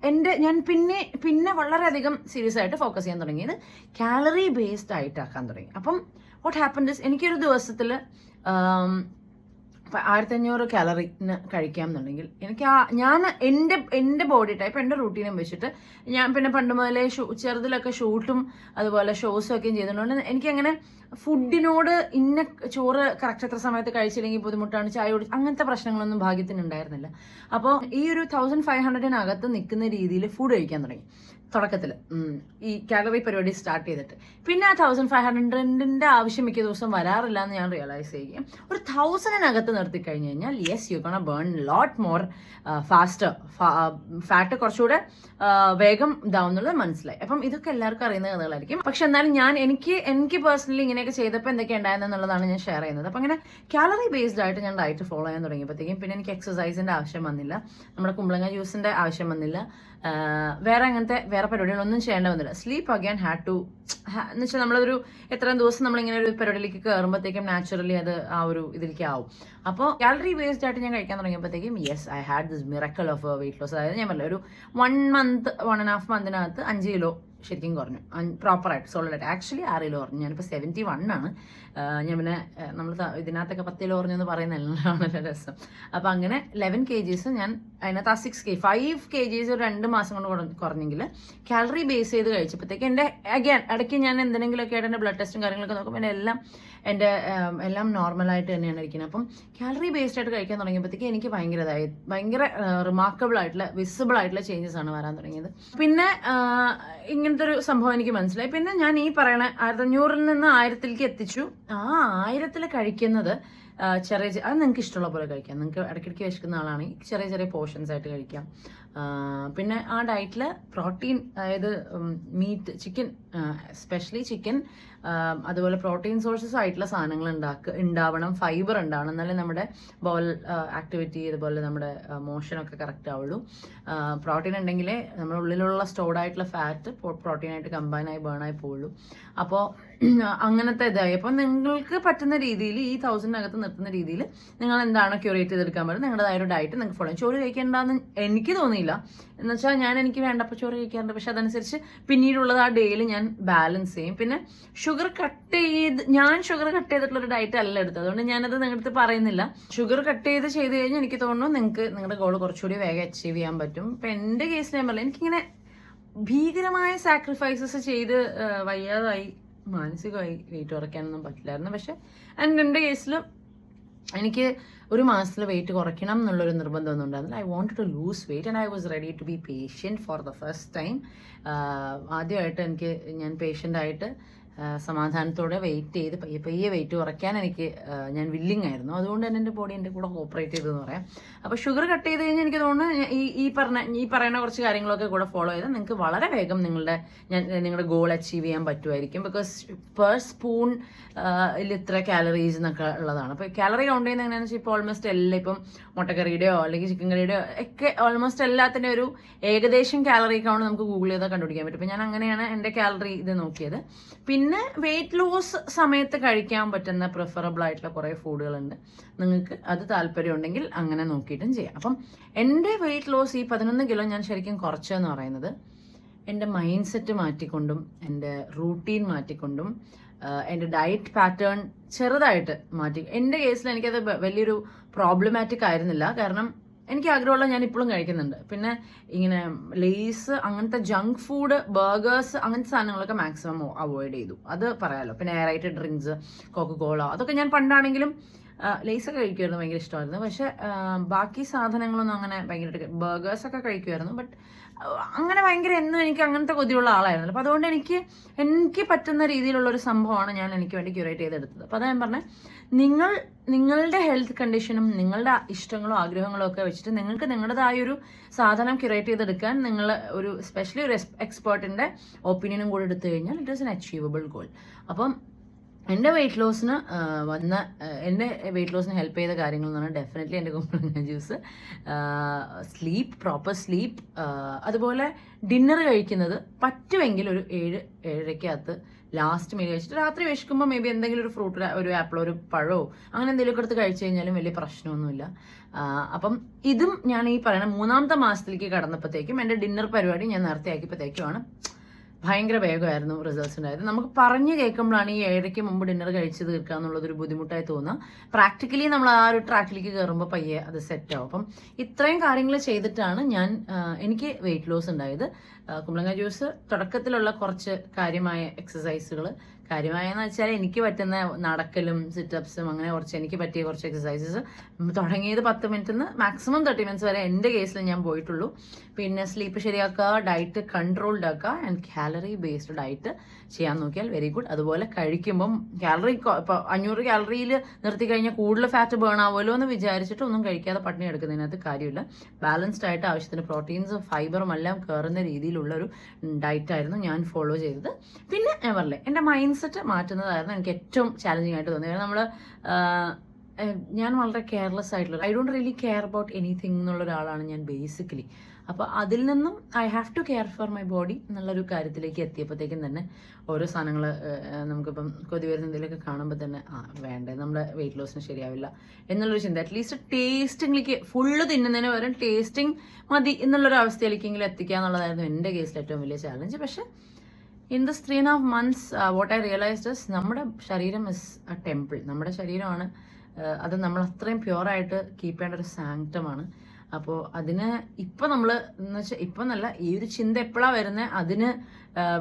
എന്റെ ഞാൻ പിന്നെ പിന്നെ വളരെയധികം സീരിയസ് ആയിട്ട് ഫോക്കസ് ചെയ്യാൻ തുടങ്ങിയത് കാലറി ബേസ്ഡ് ആയിട്ട് ആക്കാൻ തുടങ്ങി. അപ്പം വാട്ട് ഹാപ്പൻ ഇസ് എനിക്കൊരു ദിവസത്തിൽ ആയിരത്തി അഞ്ഞൂറ് കാലറിന് കഴിക്കാം എന്നുണ്ടെങ്കിൽ എനിക്ക് ആ ഞാൻ എന്റെ എന്റെ ബോഡി ടൈപ്പ് എന്റെ റൂട്ടീനും വെച്ചിട്ട് ഞാൻ പിന്നെ പണ്ട് മുതലേ ഷൂ ചെറുതിലൊക്കെ ഷൂട്ടും അതുപോലെ ഷോസും ഒക്കെ ചെയ്തിട്ടുണ്ട് എനിക്കങ്ങനെ ഫുഡിനോട് ഇന്ന ചോറ് കറക്റ്റ് എത്ര സമയത്ത് കഴിച്ചില്ലെങ്കിൽ ബുദ്ധിമുട്ടാണ് ചായ കുടിച്ച് അങ്ങനത്തെ പ്രശ്നങ്ങളൊന്നും ഭാഗ്യത്തിന് ഉണ്ടായിരുന്നില്ല. അപ്പോൾ ഈ ഒരു തൗസൻഡ് ഫൈവ് ഹൺഡ്രഡിനകത്ത് നിൽക്കുന്ന രീതിയിൽ ഫുഡ് കഴിക്കാൻ തുടങ്ങി. തുടക്കത്തിൽ ഈ കാലറി പരിപാടി സ്റ്റാർട്ട് ചെയ്തിട്ട്. പിന്നെ ആ തൗസൻഡ് ഫൈവ് ഹൺഡ്രഡിന്റെ ആവശ്യം മിക്ക ദിവസം വരാറില്ല എന്ന് ഞാൻ റിയലൈസ് ചെയ്യുകയും ഒരു തൗസൻഡിനകത്ത് നിർത്തി കഴിഞ്ഞ് കഴിഞ്ഞാൽ yes you can burn lot more faster fat കുറച്ചുകൂടെ വേഗം ഇതാവുന്നുള്ളത് മനസ്സിലായി. അപ്പം ഇതൊക്കെ എല്ലാവർക്കും അറിയുന്ന കഥകളായിരിക്കും. പക്ഷെ എന്നാലും ഞാൻ എനിക്ക് എനിക്ക് പേഴ്സണലി ഇങ്ങനെയൊക്കെ ചെയ്തപ്പോൾ എന്തൊക്കെ ഉണ്ടായെന്നുള്ളതാണ് ഞാൻ ഷെയർ ചെയ്യുന്നത്. അപ്പം അങ്ങനെ കാലറി ബേസ്ഡ് ആയിട്ട് ഞാൻ ഡയറ്റ് ഫോളോ ചെയ്യാൻ തുടങ്ങിയപ്പോഴത്തേക്കും പിന്നെ എനിക്ക് എക്സസൈസിന്റെ ആവശ്യം വന്നില്ല. നമ്മുടെ കുമ്പളങ്ങ ജ്യൂസിന്റെ ആവശ്യം വന്നില്ല. വേറെ അങ്ങനത്തെ വേറെ പരിപാടികളൊന്നും ചെയ്യേണ്ട വന്നില്ല. സ്ലീപ്പ് അഗൈൻ ഹാഡ് ടു എന്ന് വെച്ചാൽ നമ്മളൊരു എത്രയും ദിവസം നമ്മളിങ്ങനെ ഒരു പരിപാടിയിലേക്ക് കയറുമ്പോഴത്തേക്കും നാച്ചുറലി അത് ആ ഒരു ഇതിലേക്ക് ആവും. അപ്പോൾ കാലറി ബേസ്ഡ് ആയിട്ട് ഞാൻ കഴിക്കാൻ തുടങ്ങിയപ്പോഴത്തേക്കും yes I had this miracle of weight loss അതായത് ഞാൻ പറഞ്ഞില്ല ഒരു one month one and half മന്തിനകത്ത് അഞ്ച് കിലോ ശരിക്കും കുറഞ്ഞു. പ്രോപ്പറായിട്ട് സോളിഡായിട്ട് ആക്ച്വലി ആറ് കിലോ കുറഞ്ഞു. ഞാനിപ്പോൾ സെവന്റി ആണ്. ഞാൻ പിന്നെ നമ്മൾ ഇതിനകത്തൊക്കെ പത്ത് കിലോ കുറഞ്ഞു എന്ന് പറയുന്നതാണല്ലോ രസം. അപ്പോൾ അങ്ങനെ ലെവൻ കെ ജീസ് ഞാൻ അതിനകത്ത് ആ സിക്സ് കെ ഫൈവ് കെ ജീസ് ഒരു രണ്ട് മാസം കൊണ്ട് കുറ- കുറഞ്ഞെങ്കിൽ കാലറി ബേസ് ചെയ്ത് കഴിച്ചപ്പോഴത്തേക്ക് എന്റെ അഗൈൻ ഇടയ്ക്ക് ഞാൻ എന്തെങ്കിലുമൊക്കെ ആയിട്ട് എന്റെ ബ്ലഡ് ടെസ്റ്റും കാര്യങ്ങളൊക്കെ നോക്കുമ്പോൾ എന്റെ എല്ലാം എന്റെ എല്ലാം നോർമലായിട്ട് തന്നെയാണ് ഇരിക്കുന്നത്. അപ്പം കാലറി ബേസ്ഡ് ആയിട്ട് കഴിക്കാൻ തുടങ്ങിയപ്പോഴത്തേക്ക് എനിക്ക് ഭയങ്കര ഇതായി. ഭയങ്കര റിമാർക്കബിൾ ആയിട്ടുള്ള വിസിബിൾ ആയിട്ടുള്ള ചേഞ്ചസ് ആണ് വരാൻ തുടങ്ങിയത്. പിന്നെ ഇങ്ങനത്തെ ഒരു സംഭവം എനിക്ക് മനസ്സിലായി. പിന്നെ ഞാൻ ഈ പറയണ ആയിരത്തഞ്ഞൂറിൽ നിന്ന് ആയിരത്തിലേക്ക് എത്തിച്ചു. ആ ആയിരത്തിൽ കഴിക്കുന്നത് ചെറിയ അത് നിങ്ങൾക്ക് ഇഷ്ടമുള്ള പോലെ കഴിക്കാം. നിങ്ങൾക്ക് ഇടയ്ക്കിടയ്ക്ക് വിശക്കുന്ന ആളാണെങ്കിൽ ചെറിയ ചെറിയ പോർഷൻസ് ആയിട്ട് കഴിക്കാം. പിന്നെ ആ ഡയറ്റിൽ പ്രോട്ടീൻ അതായത് മീറ്റ് ചിക്കൻ എസ്പെഷ്യലി ചിക്കൻ അതുപോലെ പ്രോട്ടീൻ സോഴ്സസ് ആയിട്ടുള്ള സാധനങ്ങൾ ഉണ്ടാക്കുക ഉണ്ടാവണം. ഫൈബർ ഉണ്ടാവണം. എന്നാലേ നമ്മുടെ ബോൾ ആക്ടിവിറ്റി അതുപോലെ നമ്മുടെ മോഷനൊക്കെ കറക്റ്റ് ആവുള്ളൂ. പ്രോട്ടീൻ ഉണ്ടെങ്കിലേ നമ്മുടെ ഉള്ളിലുള്ള സ്റ്റോർഡ് ആയിട്ടുള്ള ഫാറ്റ് ആയി ബേൺ ആയി പോവുള്ളൂ. അപ്പോൾ അങ്ങനത്തെ ഇതായി. അപ്പോൾ നിങ്ങൾക്ക് പറ്റുന്ന രീതിയിൽ ഈ തൗസൻഡിനകത്ത് നിർത്തുന്ന രീതിയിൽ നിങ്ങൾ എന്താണ് ക്യൂറേറ്റ് ചെയ്തെടുക്കാൻ പറ്റും നിങ്ങളുടേതായ ഒരു ഡയറ്റ് നിങ്ങൾക്ക് ഫോളോ ചോറ് കഴിക്കേണ്ടെന്ന് എനിക്ക് തോന്നിയില്ല. എന്ന് വെച്ചാൽ ഞാൻ എനിക്ക് വേണ്ടപ്പോൾ ചോറ് കഴിക്കാറുണ്ട്. പക്ഷെ അതനുസരിച്ച് പിന്നീടുള്ളത് ആ ഡേയിൽ ഞാൻ ബാലൻസ് ചെയ്യും. പിന്നെ ഷുഗർ കട്ട് ചെയ്ത് ഞാൻ ഷുഗർ കട്ട് ചെയ്തിട്ടുള്ള ഒരു ഡയറ്റ് അല്ല എടുത്തത്. അതുകൊണ്ട് ഞാനത് നിങ്ങളുടെ പറയുന്നില്ല. ഷുഗർ കട്ട് ചെയ്ത് ചെയ്ത് കഴിഞ്ഞാൽ എനിക്ക് തോന്നുന്നു നിങ്ങൾക്ക് നിങ്ങളുടെ ഗോൾ കുറച്ചുകൂടി വേഗം അച്ചീവ് ചെയ്യാൻ പറ്റും. ഇപ്പം എന്റെ കേസിൽ ഞാൻ പറയാം എനിക്കിങ്ങനെ ഭീകരമായ സാക്രിഫൈസസ് ചെയ്ത് വയ്യാതായി മാനസികമായി വെയിറ്റ് കുറയ്ക്കാനൊന്നും പറ്റില്ലായിരുന്നു. പക്ഷെ എന്റെ കേസിൽ എനിക്ക് ഒരു മാസത്തിൽ വെയിറ്റ് കുറയ്ക്കണം എന്നുള്ളൊരു നിർബന്ധമൊന്നും ഉണ്ടായിരുന്നില്ല. I want to lose weight and I was ready to be patient for the first time ആദ്യമായിട്ട് എനിക്ക് ഞാൻ പേഷ്യന്റ് ആയിട്ട് ആ, സമാധാനത്തോടെ വെയിറ്റ് ചെയ്ത് പയ്യെ പയ്യെ വെയിറ്റ് കുറയ്ക്കാൻ എനിക്ക് ഞാൻ വില്ലിങ് ആയിരുന്നു. അതുകൊണ്ട് തന്നെ എന്റെ ബോഡി എന്റെ കൂടെ കോപ്പറേറ്റ് ചെയ്തെന്ന് പറയാം. അപ്പോൾ ഷുഗർ കട്ട് ചെയ്ത് കഴിഞ്ഞാൽ എനിക്ക് തോന്നുന്നു ഈ ഈ പറഞ്ഞ ഈ പറയുന്ന കുറച്ച് കാര്യങ്ങളൊക്കെ കൂടെ ഫോളോ ചെയ്താൽ നിങ്ങൾക്ക് വളരെ വേഗം നിങ്ങളുടെ ഞാൻ നിങ്ങളുടെ ഗോൾ അച്ചീവ് ചെയ്യാൻ പറ്റുമായിരിക്കും. ബിക്കോസ് പെർ സ്പൂൺ ഇത്ര കാലറീസ് എന്നൊക്കെ ഉള്ളതാണ്. അപ്പോൾ കാലറി കൗണ്ട് ചെയ്യുന്ന എങ്ങനെയാണെന്ന് വെച്ചാൽ ഇപ്പോൾ ഓൾമോസ്റ്റ് എല്ലാം ഇപ്പം മുട്ടക്കറിയുടെയോ അല്ലെങ്കിൽ ചിക്കൻ കറിയുടെയോ ഒക്കെ ഓൾമോസ്റ്റ് എല്ലാത്തിന്റെ ഒരു ഏകദേശം കാലറി കൗണ്ട് നമുക്ക് ഗൂഗിൾ ചെയ്താൽ കണ്ടുപിടിക്കാൻ പറ്റും. അപ്പോൾ ഞാൻ അങ്ങനെയാണ് എന്റെ കാലറി ഇത് നോക്കിയത്. പിന്നെ വെയിറ്റ് ലോസ് സമയത്ത് കഴിക്കാൻ പറ്റുന്ന പ്രിഫറബിൾ ആയിട്ടുള്ള കുറേ ഫുഡുകളുണ്ട് നിങ്ങൾക്ക് അത് താല്പര്യം ഉണ്ടെങ്കിൽ അങ്ങനെ നോക്കിയിട്ടും ചെയ്യാം. അപ്പം എന്റെ വെയിറ്റ് ലോസ് ഈ പതിനൊന്ന് കിലോ ഞാൻ ശരിക്കും കുറച്ചെന്ന് പറയുന്നത്. എന്റെ മൈൻഡ് സെറ്റ് മാറ്റിക്കൊണ്ടും എന്റെ റൂട്ടീൻ മാറ്റിക്കൊണ്ടും എന്റെ ഡയറ്റ് പാറ്റേൺ ചെറുതായിട്ട് മാറ്റി. എന്റെ കേസിൽ എനിക്കത് വലിയൊരു പ്രോബ്ലമാറ്റിക് ആയിരുന്നില്ല. കാരണം എനിക്ക് ആഗ്രഹമുള്ള ഞാൻ ഇപ്പോഴും കഴിക്കുന്നുണ്ട്. പിന്നെ ഇങ്ങനെ ലേസ് അങ്ങനത്തെ ജങ്ക് ഫുഡ് ബർഗേഴ്സ് അങ്ങനത്തെ സാധനങ്ങളൊക്കെ മാക്സിമം അവോയ്ഡ് ചെയ്തു. അത് പറയാമല്ലോ പിന്നെ എയറൈറ്റഡ് ഡ്രിങ്ക്സ് കോള അതൊക്കെ ഞാൻ പണ്ടാണെങ്കിലും ലേസൊക്കെ കഴിക്കുമായിരുന്നു ഭയങ്കര ഇഷ്ടമായിരുന്നു. പക്ഷെ ബാക്കി സാധനങ്ങളൊന്നും അങ്ങനെ ഭയങ്കരമായിട്ട് ബർഗേഴ്സൊക്കെ കഴിക്കുമായിരുന്നു. ബട്ട് അങ്ങനെ ഭയങ്കര എന്നും എനിക്ക് അങ്ങനത്തെ കൊതിയുള്ള ആളായിരുന്നു. അപ്പോൾ അതുകൊണ്ട് എനിക്ക് എനിക്ക് പറ്റുന്ന രീതിയിലുള്ള ഒരു സംഭവമാണ് ഞാൻ എനിക്ക് വേണ്ടി ക്യൂറേറ്റ് ചെയ്തെടുത്തത്. അപ്പോൾ അതാ ഞാൻ പറഞ്ഞത് നിങ്ങൾ നിങ്ങളുടെ ഹെൽത്ത് കണ്ടീഷനും നിങ്ങളുടെ ഇഷ്ടങ്ങളും ആഗ്രഹങ്ങളും ഒക്കെ വെച്ചിട്ട് നിങ്ങൾക്ക് നിങ്ങളുടേതായ ഒരു സാധനം ക്യൂറേറ്റ് ചെയ്തെടുക്കാൻ നിങ്ങൾ ഒരു സ്പെഷ്യലി ഒരു എക്സ്പേർട്ടിന്റെ ഒപ്പീനിയനും കൂടെ എടുത്തു കഴിഞ്ഞാൽ it is an achievable goal അപ്പം എന്റെ വെയിറ്റ് ലോസിന് വന്ന എന്റെ വെയിറ്റ് ലോസിന് ഹെൽപ്പ് ചെയ്ത കാര്യങ്ങൾ എന്ന് പറഞ്ഞാൽ ഡെഫിനറ്റ്ലി എന്റെ കുമ്പളങ്ങ ജ്യൂസ് സ്ലീപ്പ് പ്രോപ്പർ സ്ലീപ്പ് അതുപോലെ ഡിന്നർ കഴിക്കുന്നത് പറ്റുമെങ്കിൽ ഒരു ഏഴ് ഏഴരയ്ക്കകത്ത് ലാസ്റ്റ് മീൽ കഴിച്ചിട്ട് രാത്രി വിശക്കുമ്പോൾ മേ ബി എന്തെങ്കിലും ഒരു ഫ്രൂട്ട് ഒരു ആപ്പിളോ ഒരു പഴമോ അങ്ങനെ എന്തെങ്കിലുമൊക്കെ എടുത്ത് കഴിച്ചു കഴിഞ്ഞാലും വലിയ പ്രശ്നമൊന്നുമില്ല. അപ്പം ഇതും ഞാൻ ഈ പറയുന്ന മൂന്നാമത്തെ മാസത്തിലേക്ക് കടന്നപ്പോഴത്തേക്കും എന്റെ ഡിന്നർ പരിപാടി ഞാൻ നേരത്തെ ആക്കിയപ്പോഴത്തേക്കുമാണ് ഭയങ്കര വേഗമായിരുന്നു റിസൾട്ട്സ് ഉണ്ടായത്. നമുക്ക് പറഞ്ഞു കേൾക്കുമ്പോഴാണ് ഈ ഏഴരയ്ക്ക് മുമ്പ് ഡിന്നർ കഴിച്ച് തീർക്കുക എന്നുള്ളതൊരു ബുദ്ധിമുട്ടായി തോന്നുക. പ്രാക്ടിക്കലി നമ്മൾ ആ ഒരു ട്രാക്കിലേക്ക് കയറുമ്പോൾ പയ്യെ അത് സെറ്റ് ആവും. അപ്പം ഇത്രയും കാര്യങ്ങൾ ചെയ്തിട്ടാണ് ഞാൻ എനിക്ക് വെയിറ്റ് ലോസ് ഉണ്ടായത്. കുമ്പളങ്ങ ജ്യൂസ് തുടക്കത്തിലുള്ള കുറച്ച് കാര്യമായ എക്സസൈസുകൾ കാര്യമായെന്ന് വെച്ചാൽ എനിക്ക് പറ്റുന്ന നടക്കലും സിറ്റപ്സും അങ്ങനെ കുറച്ച് എനിക്ക് പറ്റിയ കുറച്ച് എക്സസൈസസ് തുടങ്ങിയത് പത്ത് മിനിറ്റിൽ നിന്ന് മാക്സിമം തേർട്ടി മിനിറ്റ്സ് വരെ എന്റെ കേസിൽ ഞാൻ പോയിട്ടുള്ളൂ. പിന്നെ സ്ലീപ്പ് ശരിയാക്കുക ഡയറ്റ് കൺട്രോൾഡ് ആക്കുക ആൻഡ് കാലറി ബേസ്ഡ് ഡയറ്റ് ചെയ്യാൻ നോക്കിയാൽ വെരി ഗുഡ് അതുപോലെ കഴിക്കുമ്പം കാലറി ഇപ്പോൾ അഞ്ഞൂറ് കാലറിയിൽ നിർത്തി കഴിഞ്ഞാൽ കൂടുതൽ ഫാറ്റ് ബേൺ ആവുമല്ലോ എന്ന് വിചാരിച്ചിട്ട് ഒന്നും കഴിക്കാതെ പട്ടിണി എടുക്കുന്നതിനകത്ത് കാര്യമില്ല. ബാലൻസ്ഡ് ആയിട്ട് ആവശ്യത്തിന് പ്രോട്ടീൻസും ഫൈബറും എല്ലാം കയറുന്ന രീതിയിലുള്ള ഒരു ഡയറ്റായിരുന്നു ഞാൻ ഫോളോ ചെയ്തത്. പിന്നെ ഞാൻ പറഞ്ഞില്ലേ എന്റെ മൈൻഡ് സെറ്റ് മാറ്റുന്നതായിരുന്നു എനിക്ക് ഏറ്റവും ചാലഞ്ചിങ് ആയിട്ട് തോന്നിയത്. നമ്മൾ ഞാൻ വളരെ കെയർലെസ് ആയിട്ടുള്ള I don't really care about anything എന്നുള്ള ഒരാളാണ് ഞാൻ ബേസിക്കലി അപ്പോൾ അതിൽ നിന്നും I have to care for my body എന്നുള്ളൊരു കാര്യത്തിലേക്ക് എത്തിയപ്പോഴത്തേക്കും തന്നെ ഓരോ സാധനങ്ങൾ നമുക്കിപ്പം കൊതി വരുന്ന എന്തെങ്കിലുമൊക്കെ കാണുമ്പോൾ തന്നെ ആ വേണ്ടേ നമ്മുടെ വെയിറ്റ് ലോസിന് ശരിയാവില്ല എന്നുള്ളൊരു ചിന്ത. അറ്റ്ലീസ്റ്റ് ടേസ്റ്റിംഗിലേക്ക് ഫുള്ള് തിന്നുന്നതിന് പകരം ടേസ്റ്റിംഗ് മതി എന്നുള്ളൊരു അവസ്ഥയിലേക്കെങ്കിലും എത്തിക്കുക എന്നുള്ളതായിരുന്നു എന്റെ കേസിൽ ഏറ്റവും വലിയ ചാലഞ്ച് പക്ഷേ in the three and half months what I realised is നമ്മുടെ ശരീരം ഇസ് എ ടെമ്പിൾ നമ്മുടെ ശരീരമാണ് uh, അത് നമ്മൾ അത്രയും പ്യുവറായിട്ട് കീപ്പ് ചെയ്യേണ്ട ഒരു സാങ്ക്ടമാണ് അപ്പോൾ അതിന് ഇപ്പം നമ്മൾ എന്ന് വെച്ചാൽ ഇപ്പം നല്ല ഈ ഒരു ചിന്ത എപ്പോഴാണ് വരുന്നത് അതിന്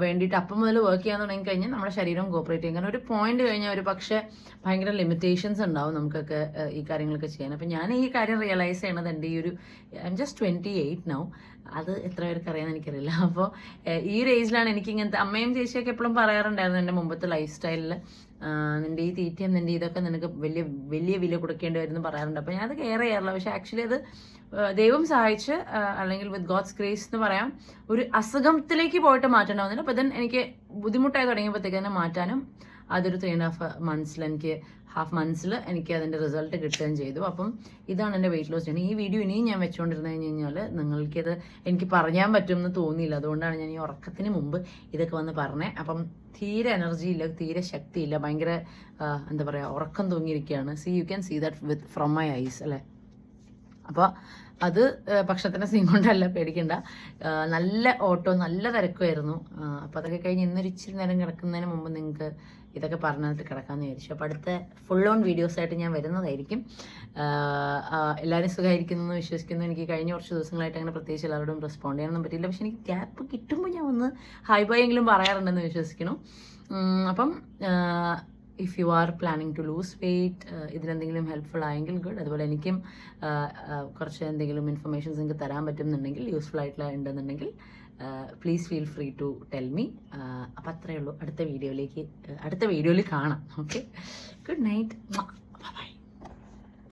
വേണ്ടിയിട്ട് അപ്പം മുതൽ വർക്ക് ചെയ്യാൻ തുടങ്ങി കഴിഞ്ഞാൽ നമ്മുടെ ശരീരം കോപ്പറേറ്റ് ചെയ്യും കാരണം ഒരു പോയിന്റ് കഴിഞ്ഞാൽ ഒരു പക്ഷേ ഭയങ്കര ലിമിറ്റേഷൻസ് ഉണ്ടാവും നമുക്കൊക്കെ ഈ കാര്യങ്ങളൊക്കെ ചെയ്യാൻ. അപ്പം ഞാൻ ഈ കാര്യം റിയലൈസ് ചെയ്യണത് എന്റെ ഈ ഒരു I am just twenty eight now അത് എത്ര പേർക്ക് അറിയാമെന്ന് എനിക്കറിയില്ല. അപ്പോൾ ഈ ഒരു ഏജിലാണ് എനിക്ക് ഇങ്ങനത്തെ അമ്മയും ചേച്ചിയൊക്കെ എപ്പോഴും പറയാറുണ്ടായിരുന്നു എന്റെ മുമ്പത്തെ ലൈഫ് സ്റ്റൈലിൽ നിന്റെ ഈ തീറ്റയും നിന്റെ ഇതൊക്കെ നിനക്ക് വലിയ വലിയ വില കൊടുക്കേണ്ടി വരുമെന്ന് പറയാറുണ്ട്. അപ്പോൾ ഞാനത് കെയർ ചെയ്യാറില്ല. പക്ഷേ ആക്ച്വലി അത് ദൈവം സഹായിച്ച് അല്ലെങ്കിൽ വിത്ത് ഗോഡ്സ് ഗ്രേസ് എന്ന് പറയാം ഒരു അസുഖത്തിലേക്ക് പോയിട്ട് മാറ്റണ്ടാവുന്നില്ല. അപ്പോൾ ദെൻ എനിക്ക് ബുദ്ധിമുട്ടായി തുടങ്ങിയപ്പോഴത്തേക്ക് തന്നെ മാറ്റാനും അതൊരു ത്രീ ആൻഡ് ഹാഫ് മന്ത്സിൽ എനിക്ക് ഹാഫ് മന്ത്സിൽ എനിക്ക് അതിന്റെ റിസൾട്ട് കിട്ടുകയും ചെയ്തു. അപ്പം ഇതാണ് എന്റെ വെയിറ്റ് ലോസ് ജേണി ഈ വീഡിയോ ഇനിയും ഞാൻ വെച്ചുകൊണ്ടിരുന്നു കഴിഞ്ഞ് കഴിഞ്ഞാൽ നിങ്ങൾക്കിത് എനിക്ക് പറയാൻ പറ്റുമെന്ന് തോന്നിയില്ല. അതുകൊണ്ടാണ് ഞാൻ ഈ ഉറക്കത്തിന് മുമ്പ് ഇതൊക്കെ വന്ന് പറഞ്ഞത് അപ്പം തീരെ എനർജി ഇല്ല തീരെ ശക്തിയില്ല ഭയങ്കര എന്താ പറയുക ഉറക്കം തൂങ്ങിയിരിക്കുകയാണ്. See you can see that with from my eyes അല്ലേ? അപ്പോൾ അത് ഭക്ഷണത്തിന്റെ സീൻ കൊണ്ടല്ല പേടിക്കണ്ട. നല്ല ഓട്ടോ നല്ല തിരക്കുമായിരുന്നു. അപ്പോൾ അതൊക്കെ കഴിഞ്ഞ് ഇന്നൊരു ഇച്ചിരി നേരം കിടക്കുന്നതിന് മുമ്പ് നിങ്ങൾക്ക് ഇതൊക്കെ പറഞ്ഞിട്ട് കിടക്കാമെന്ന് വിചാരിച്ചു. അപ്പോൾ അടുത്ത ഫുൾ ഓൺ വീഡിയോസായിട്ട് ഞാൻ വരുന്നതായിരിക്കും. എല്ലാവരും സുഖമായിരിക്കുന്നു എന്ന് വിശ്വസിക്കുന്നു. എനിക്ക് കഴിഞ്ഞ കുറച്ച് ദിവസങ്ങളായിട്ട് അങ്ങനെ പ്രത്യേകിച്ച് എല്ലാവരോടും റെസ്പോണ്ട് ചെയ്യാനൊന്നും പറ്റിയില്ല. പക്ഷെ എനിക്ക് ഗ്യാപ്പ് കിട്ടുമ്പോൾ ഞാൻ ഒന്ന് ഹൈ ബൈ എങ്കിലും പറയാറുണ്ടെന്ന് വിശ്വസിക്കുന്നു അപ്പം if you are planning to lose weight ഇതിലെന്തെങ്കിലും helpful ആയെങ്കിൽ ഗുഡ് അതുപോലെ എനിക്കും ആ, ആ, കുറച്ച് എന്തെങ്കിലും ഇൻഫർമേഷൻസ് നിങ്ങൾക്ക് തരാൻ പറ്റുന്നുണ്ടെങ്കിൽ യൂസ്ഫുൾ ആയിട്ടുള്ള ഉണ്ടെന്നുണ്ടെങ്കിൽ please feel free to tell me അപ്പം അത്രയേ ഉള്ളൂ. അടുത്ത വീഡിയോയിലേക്ക് അടുത്ത വീഡിയോയിൽ കാണാം. Okay good night bye